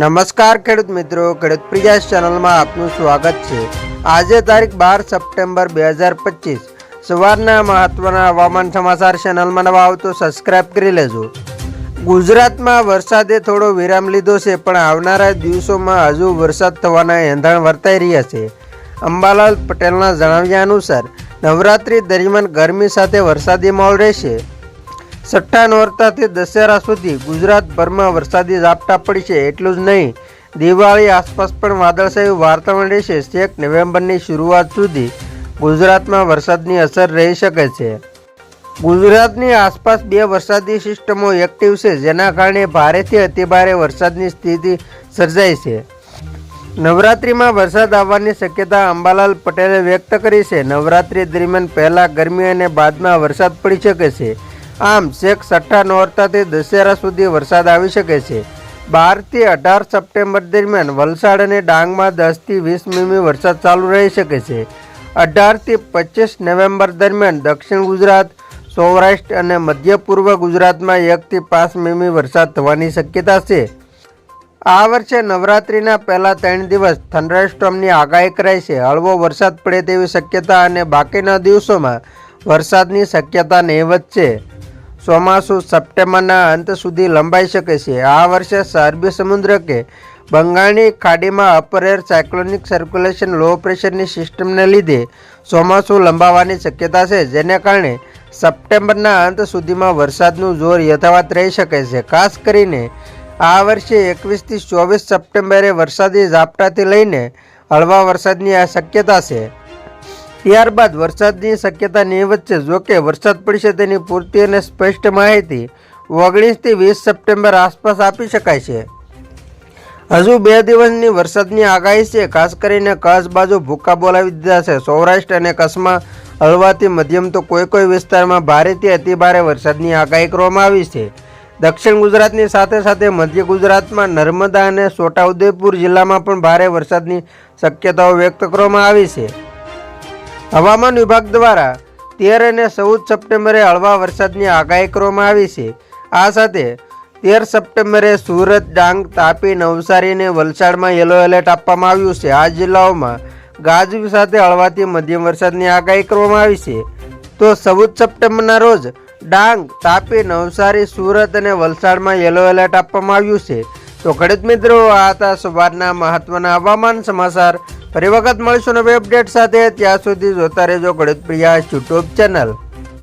નમસ્કાર ખેડૂત મિત્રો, ખેડૂત પ્રિયાસ ચેનલમાં આપનું સ્વાગત છે. આજે તારીખ બાર સપ્ટેમ્બર બે હજાર પચીસ. સવારના મહત્વના હવામાન સમાચાર ચેનલમાં નવા આવતો સબસ્ક્રાઇબ કરી લેજો. ગુજરાતમાં વરસાદે થોડો વિરામ લીધો છે, પણ આવનારા દિવસોમાં હજુ વરસાદ થવાના એંધાણ વર્તાઈ રહ્યા છે. અંબાલાલ પટેલના જણાવ્યા અનુસાર, નવરાત્રી દરમિયાન ગરમી સાથે વરસાદી માહોલ રહેશે. છઠ્ઠા નોરતાથી દશેરા સુધી ગુજરાતભરમાં વરસાદી ઝાપટા પડશે એટલું જ નહીં. દિવાળી આસપાસ પણ વાદળછાયું વાતાવરણ રહેશે. છેક નવેમ્બરની શરૂઆત સુધી ગુજરાતમાં વરસાદની અસર રહી શકે છે. ગુજરાતની આસપાસ બે વરસાદી સિસ્ટમો એક્ટિવ છે, જેના કારણે ભારેથી અતિભારે વરસાદની સ્થિતિ સર્જાઈ છે. નવરાત્રિમાં વરસાદ આવવાની શક્યતા અંબાલાલ પટેલે વ્યક્ત કરી છે. નવરાત્રિ દરમિયાન પહેલાં ગરમી અને બાદમાં વરસાદ પડી શકે છે. આમ શેખ સઠ્ઠા નોરતાથી દશેરા સુધી વરસાદ આવી શકે છે. બારથી અઢાર સપ્ટેમ્બર દરમિયાન વલસાડ અને ડાંગમાં દસથી વીસ મીમી વરસાદ ચાલુ રહી શકે છે. અઢારથી પચીસ નવેમ્બર દરમિયાન દક્ષિણ ગુજરાત, સૌરાષ્ટ્ર અને મધ્ય પૂર્વ ગુજરાતમાં એકથી પાંચ મીમી વરસાદ થવાની શક્યતા છે. આ વર્ષે નવરાત્રિના પહેલા ત્રણ દિવસ થંડરસ્ટોમની આગાહી કરાઈ છે. હળવો વરસાદ પડે તેવી શક્યતા અને બાકીના દિવસોમાં વરસાદની શક્યતા નહીવત છે. ચોમાસું સપ્ટેમ્બરના અંત સુધી લંબાઈ શકે છે. આ વર્ષે અરબી સમુદ્ર કે બંગાળની ખાડીમાં upper air cyclonic circulation low પ્રેશરની સિસ્ટમને લીધે ચોમાસું લંબાવવાની શક્યતા છે, જેને કારણે સપ્ટેમ્બરના અંત સુધીમાં વરસાદનું જોર યથાવત રહી શકે છે. ખાસ કરીને આ વર્ષે એકવીસથી ચોવીસ સપ્ટેમ્બરે વરસાદી ઝાપટાથી લઈને હળવા વરસાદની આ શક્યતા છે. ત્યારબાદ વરસાદની શક્યતા વચ્ચે છે જોકે વરસાદ પડશે તેની પૂરતી અને સ્પષ્ટ માહિતી ઓગણીસથી વીસ સપ્ટેમ્બર આસપાસ આપી શકાય છે. હજુ બે દિવસની વરસાદની આગાહી છે. ખાસ કરીને કચ્છ બાજુ ભૂકા બોલાવી દીધા છે. સૌરાષ્ટ્ર અને કચ્છમાં હળવાથી મધ્યમ તો કોઈ કોઈ વિસ્તારમાં ભારેથી અતિભારે વરસાદની આગાહી કરવામાં આવી છે. દક્ષિણ ગુજરાતની સાથે સાથે મધ્ય ગુજરાતમાં નર્મદા અને છોટાઉદેપુર જિલ્લામાં પણ ભારે વરસાદની શક્યતાઓ વ્યક્ત કરવામાં આવી છે. હવામાન વિભાગ દ્વારા તેર અને ચૌદ સપ્ટેમ્બરે હળવા વરસાદની આગાહી કરવામાં આવી છે. આ સાથે તેર સપ્ટેમ્બરે સુરત, ડાંગ, તાપી, નવસારી અને વલસાડમાં યલો એલર્ટ આપવામાં આવ્યું છે. આ જિલ્લાઓમાં ગાજવી સાથે હળવાથી મધ્યમ વરસાદની આગાહી કરવામાં આવી છે. તો ચૌદ સપ્ટેમ્બરના રોજ ડાંગ, તાપી, નવસારી, સુરત અને વલસાડમાં યલો એલર્ટ આપવામાં આવ્યું છે. તો ખેડૂત મિત્રો, આ હતા સવારના મહત્વના હવામાન સમાચાર. ફરી વખત મળીશું નવી અપડેટ સાથે. ત્યાં સુધી જોતા રહેજો ગણિત પ્રિયા યુટ્યુબ ચેનલ.